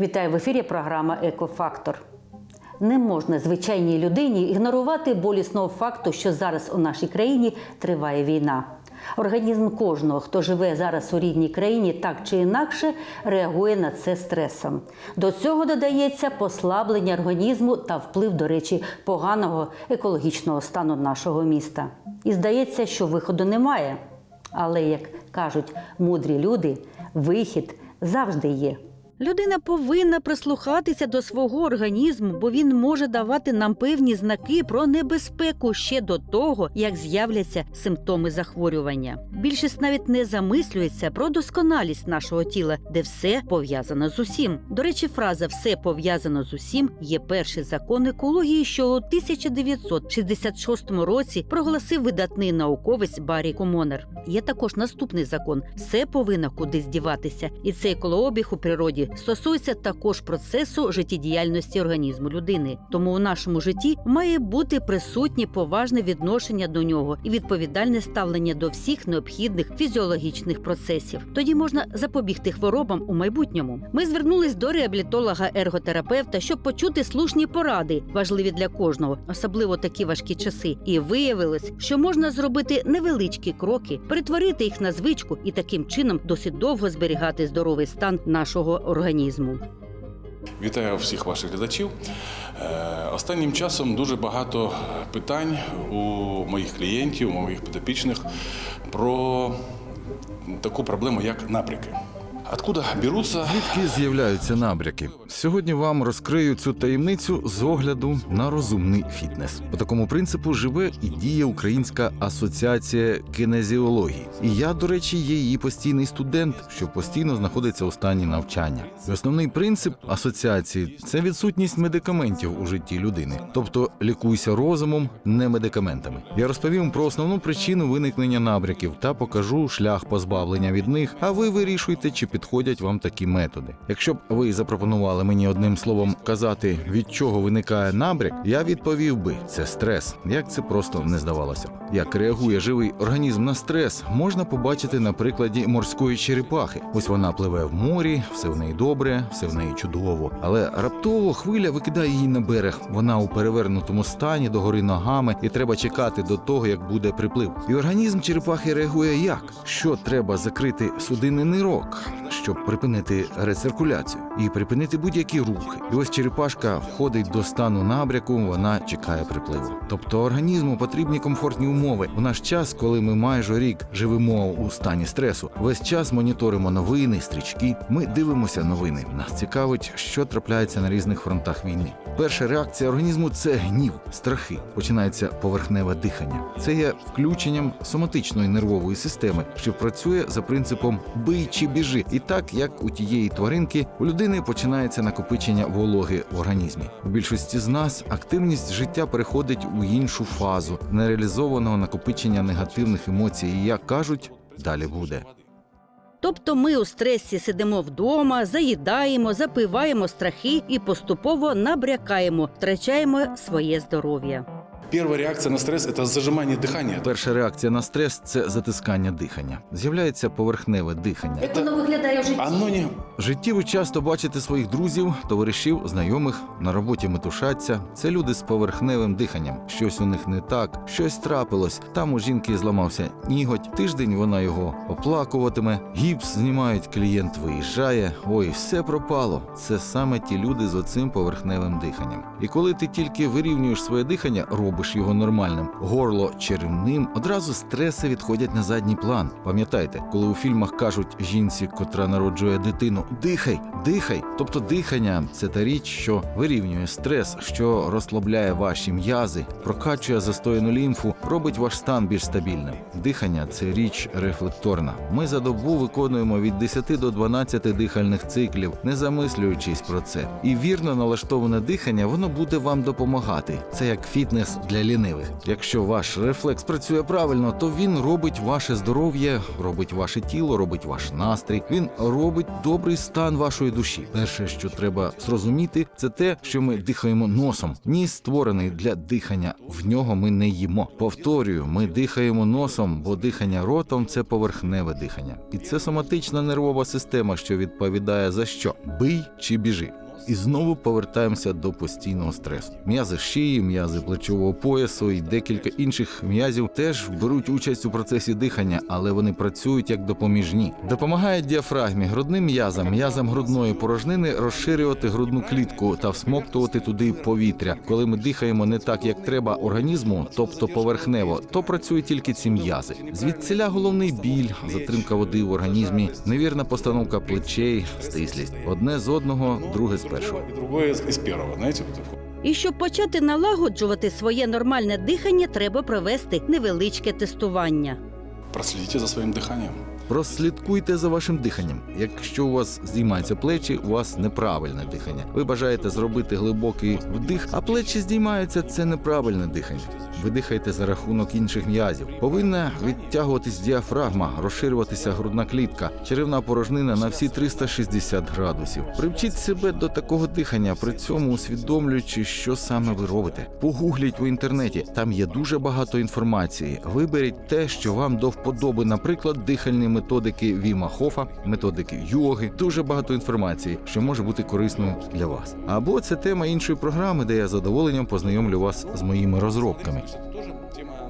Вітаю в ефірі. Програма Екофактор. Не можна звичайній людині ігнорувати болісного факту, що зараз у нашій країні триває війна. Організм кожного, хто живе зараз у рідній країні, так чи інакше реагує на це стресом. До цього додається послаблення організму та вплив, до речі, поганого екологічного стану нашого міста. І здається, що виходу немає. Але, як кажуть мудрі люди, вихід завжди є. Людина повинна прислухатися до свого організму, бо він може давати нам певні знаки про небезпеку ще до того, як з'являться симптоми захворювання. Більшість навіть не замислюється про досконалість нашого тіла, де все пов'язано з усім. До речі, фраза все пов'язано з усім є перший закон екології, що у 1966 році проголосив видатний науковець Баррі Комонер. Є також наступний закон: все повинно кудись діватися, і цей колообіг у природі стосується також процесу життєдіяльності організму людини. Тому у нашому житті має бути присутнє поважне відношення до нього і відповідальне ставлення до всіх необхідних фізіологічних процесів. Тоді можна запобігти хворобам у майбутньому. Ми звернулись до реабілітолога-ерготерапевта, щоб почути слушні поради, важливі для кожного, особливо такі важкі часи. І виявилось, що можна зробити невеличкі кроки, перетворити їх на звичку і таким чином досить довго зберігати здоровий стан нашого організму. Вітаю всіх ваших глядачів. Е, Останнім часом дуже багато питань у моїх клієнтів, у моїх підопічних про таку проблему, як набряки. Откуда беруться Звідки з'являються набряки? Сьогодні вам розкрию цю таємницю з огляду на розумний фітнес. По такому принципу живе і діє Українська асоціація кинезіології. І я, до речі, є її постійний студент, що постійно знаходиться у стані навчання. І основний принцип асоціації це відсутність медикаментів у житті людини, тобто лікуйся розумом, не медикаментами. Я розповім про основну причину виникнення набряків та покажу шлях позбавлення від них. А ви вирішуйте, чи підходять вам такі методи. Якщо б ви запропонували мені одним словом казати, від чого виникає набряк, я відповів би це стрес. Як це просто не здавалося. Як реагує живий організм на стрес, можна побачити на прикладі морської черепахи. Ось вона пливе в морі, все в неї добре, все в неї чудово. Але раптово хвиля викидає її на берег. Вона у перевернутому стані догори ногами, і треба чекати до того, як буде приплив. І організм черепахи реагує як? Що треба закрити судинний нирок, щоб припинити рециркуляцію і припинити будь-які рухи. І ось черепашка входить до стану набряку, вона чекає припливу. Тобто організму потрібні комфортні умови. У наш час, коли ми майже рік живемо у стані стресу, весь час моніторимо новини, стрічки. Ми дивимося новини. Нас цікавить, що трапляється на різних фронтах війни. Перша реакція організму це гнів, страхи. Починається поверхневе дихання. Це є включенням соматичної нервової системи, що працює за принципом бий чи біжи. І так як у тієї тваринки, у людини починається накопичення вологи в організмі. У більшості з нас активність життя переходить у іншу фазу нереалізованого накопичення негативних емоцій. І як кажуть, далі буде. Тобто ми у стресі сидимо вдома, заїдаємо, запиваємо страхи і поступово набрякаємо, втрачаємо своє здоров'я. Перша реакція на стрес це зажимання дихання. Перша реакція на стрес це затискання дихання. З'являється поверхневе дихання. Як воно виглядає Оно не ви часто бачите своїх друзів, товаришів, знайомих на роботі метушаться. Це люди з поверхневим диханням. Щось у них не так, щось трапилось. Там у жінки зламався ніготь. Тиждень вона його оплакуватиме. Гіпс знімають, клієнт виїжджає. Ой, все пропало. Це саме ті люди з оцим поверхневим диханням. І коли ти тільки вирівнюєш своє дихання, робиш його нормальним, горло черевним, одразу стреси відходять на задній план. Пам'ятайте, коли у фільмах кажуть жінці, котра народжує дитину, дихай, дихай. Тобто дихання це та річ, що вирівнює стрес, що розслабляє ваші м'язи, прокачує застояну лімфу, робить ваш стан більш стабільним. Дихання це річ рефлекторна. Ми за добу виконуємо від 10 до 12 дихальних циклів, не замислюючись про це. І вірно налаштоване дихання воно буде вам допомагати. Це як фітнес для лінивих. Якщо ваш рефлекс працює правильно, то він робить ваше здоров'я, робить ваше тіло, робить ваш настрій. Він робить добрий стан вашої душі. Перше, що треба зрозуміти, це те, що ми дихаємо носом. Ніс створений для дихання. В нього ми не їмо. Повторюю, ми дихаємо носом, бо дихання ротом це поверхневе дихання. І це соматична нервова система, що відповідає за що бий чи біжи. І знову повертаємося до постійного стресу. М'язи шиї, м'язи плечового поясу і декілька інших м'язів теж беруть участь у процесі дихання, але вони працюють як допоміжні. Допомагає діафрагмі, грудним м'язам, м'язам грудної порожнини розширювати грудну клітку та всмоктувати туди повітря. Коли ми дихаємо не так, як треба організму, тобто поверхнево, то працюють тільки ці м'язи. Звідсіля головний біль, затримка води в організмі, невірна постановка плечей, стислість. Одне з одного, друге з першого. І друге з першого, знаєте? І щоб почати налагоджувати своє нормальне дихання, треба провести невеличке тестування. Прослідіть за своїм дыханием. Прослідкуйте за вашим диханням. Якщо у вас здіймаються плечі, у вас неправильне дихання. Ви бажаєте зробити глибокий вдих, а плечі здіймаються це неправильне дихання. Ви дихаєте за рахунок інших м'язів. Повинна відтягуватись діафрагма, розширюватися грудна клітка, черевна порожнина на всі 360 градусів. Привчіть себе до такого дихання, при цьому усвідомлюючи, що саме ви робите. Погугліть в інтернеті, там є дуже багато інформації. Виберіть те, що вам до вподоби, наприклад, дихальні методики Віма Хофа, методики йоги. Дуже багато інформації, що може бути корисною для вас. Або це тема іншої програми, де я задоволенням познайомлю вас з моїми розробками.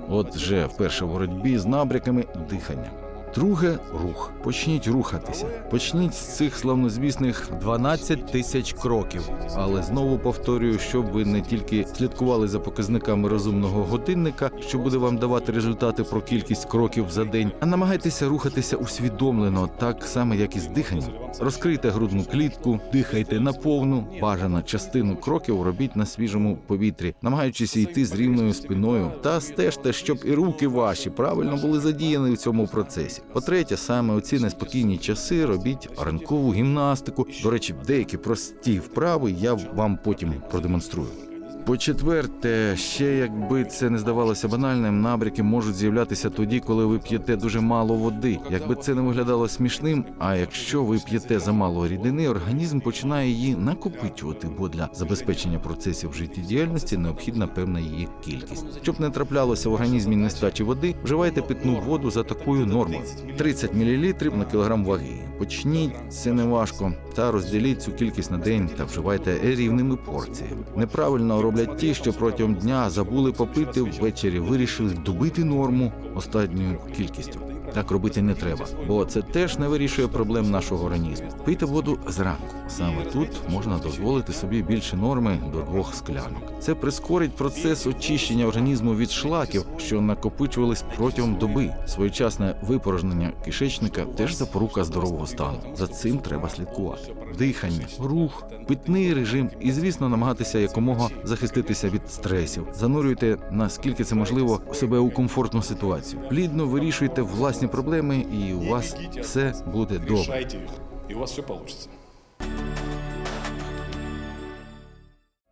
Отже, вперше в боротьбі з набряками дихання. Друге рух. Почніть рухатися. Почніть з цих славнозвісних 12 тисяч кроків. Але знову повторюю, щоб ви не тільки слідкували за показниками розумного годинника, що буде вам давати результати про кількість кроків за день, а намагайтеся рухатися усвідомлено, так само як і з диханням. Розкрийте грудну клітку, дихайте на повну, бажано частину кроків робіть на свіжому повітрі, намагаючись йти з рівною спиною, та стежте, щоб і руки ваші правильно були задіяні в цьому процесі. По-третє, саме у ці неспокійні часи робіть ранкову гімнастику. До речі, деякі прості вправи я вам потім продемонструю. По-четверте, ще якби це не здавалося банальним, набряки можуть з'являтися тоді, коли ви п'єте дуже мало води. Якби це не виглядало смішним, а якщо ви п'єте замало рідини, організм починає її накопичувати, бо для забезпечення процесів життєдіяльності необхідна певна її кількість. Щоб не траплялося в організмі нестачі води, вживайте питну воду за такою нормою: 30 мл на кілограм ваги. Почніть це не важко, та розділіть цю кількість на день та вживайте рівними порціями. Неправильно роблять ті, що протягом дня забули попити ввечері, вирішили добити норму останньою кількістю. Так робити не треба, бо це теж не вирішує проблем нашого організму. Пийте воду зранку. Саме тут можна дозволити собі більше норми до двох склянок. Це прискорить процес очищення організму від шлаків, що накопичувались протягом доби. Своєчасне випорожнення кишечника теж запорука здорового стану. За цим треба слідкувати. Дихання, рух, питний режим і, звісно, намагатися якомога захиститися від стресів. Занурюйте наскільки це можливо себе у комфортну ситуацію. Плідно вирішуйте власні проблеми, і у вас все буде добре. Решайте их, и у вас все получится.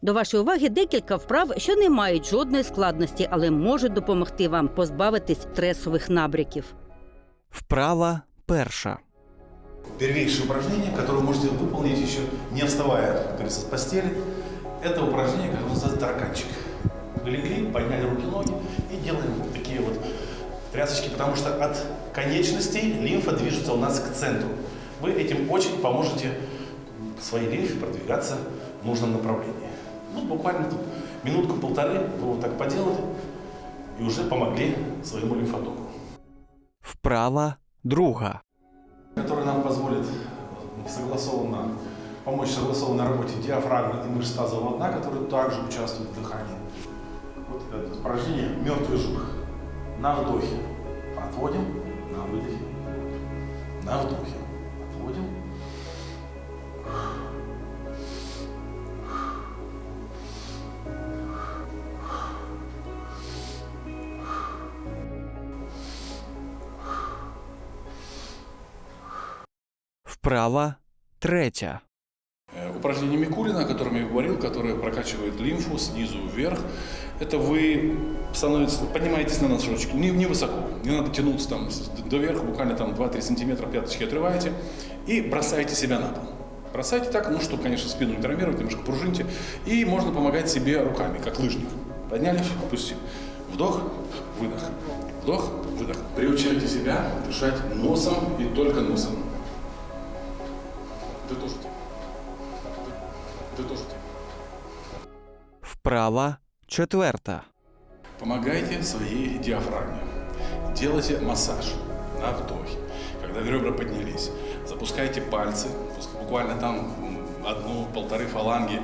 До вашої уваги декілька вправ, що не мають жодної складності, але можуть допомогти вам позбавитись стресових набряків. Вправа перша. Первейшее упражнение, которое вы можете выполнить еще не вставая, как говорится, с постели, это упражнение, которое называется тараканчик. Вы легли, подняли руки-ноги и делаем такие вот трясочки, потому что от конечностей лимфа движется у нас к центру. Вы этим очень поможете своей лимфе продвигаться в нужном направлении. Ну, буквально тут минутку-полторы вы вот так поделали и уже помогли своему лимфотоку. Вправа друга. который нам позволит согласованно помочь согласованной работе диафрагмы и мышц тазового дна, которые также участвуют в дыхании. Вот это упражнение «Мертвый жук». На вдохе отводим, на выдохе, на вдохе отводим. Вправа третя. Э, Упражнение Микулина, о котором я говорил, которое прокачивает лимфу снизу вверх, это вы становитесь, поднимаетесь на носочки, не, не высоко, не надо тянуться там до верха, буквально там 2-3 сантиметра пяточки отрываете и бросаете себя на пол. Бросайте так, ну, чтобы, конечно, спину не травмировать, немножко пружините. И можно помогать себе руками, как лыжник. Подняли, опустили. Вдох, выдох. Вдох, выдох. Приучайте себя дышать носом и только носом. Ты тоже. Вправа четверта. Помогайте своей диафрагме. Делайте массаж на вдохе. Когда ребра поднялись, запускайте пальцы, буквально там одну-полторы фаланги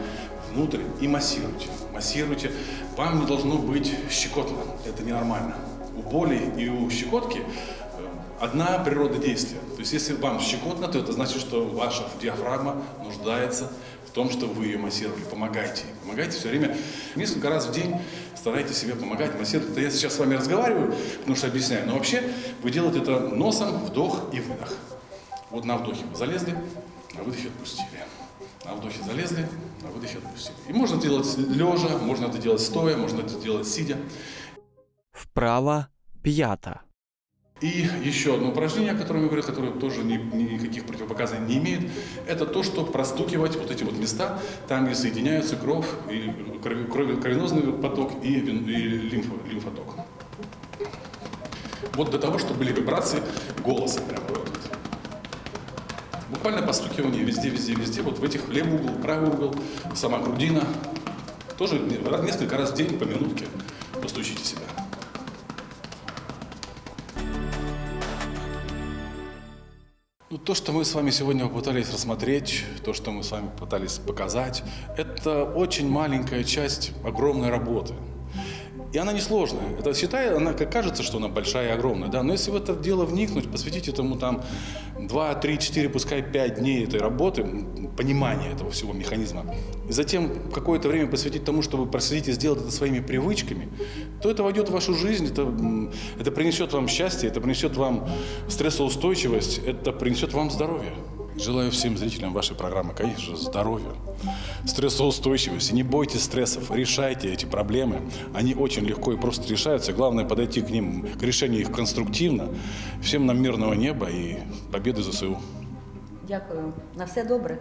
внутрь и массируйте. Массируйте. Вам не должно быть щекотно. Это ненормально. У боли и у щекотки э, одна природа действия. То есть если вам щекотно, то это значит, что ваша диафрагма нуждается том, что вы ее массировали. Помогайте. Помогайте все время. Несколько раз в день старайтесь себе помогать, массировать. Это я сейчас с вами разговариваю, потому что объясняю. Но вообще вы делаете это носом, вдох и выдох. Вот на вдохе вы залезли, на выдохе отпустили. На вдохе залезли, на выдохе отпустили. И можно делать лежа, можно это делать стоя, можно это делать сидя. Вправа п'ята. И еще одно упражнение, о котором я говорю, которое тоже ни- никаких противопоказаний не имеет, это то, что простукивать вот эти вот места, там, где соединяются кровь, и крови- крови- кровеносный поток и, и лимфо- лимфоток. Вот для того, чтобы были вибрации голоса прямо вот. Буквально постукивание везде, везде, везде, вот в этих левый угол, правый угол, сама грудина. Тоже не- несколько раз в день по минутке постучите себя. то, что мы с вами сегодня попытались рассмотреть, то, что мы с вами пытались показать, это очень маленькая часть огромной работы. И она несложная. Это считай, она как кажется, что она большая и огромная, да. Но если в это дело вникнуть, посвятить этому там 2, 3, 4, пускай 5 дней этой работы, понимания этого всего механизма, и затем какое-то время посвятить тому, чтобы проследить и сделать это своими привычками, то это войдет в вашу жизнь, это, это принесет вам счастье, это принесет вам стрессоустойчивость, это принесет вам здоровье. Желаю всем зрителям вашей программы, конечно же, здоровья, стрессоустойчивости. Не бойтесь стрессов, решайте эти проблемы. Они очень легко и просто решаются. Главное подойти к ним, к решению их конструктивно. Всем нам мирного неба и победы ЗСУ. Дякую. На все добре.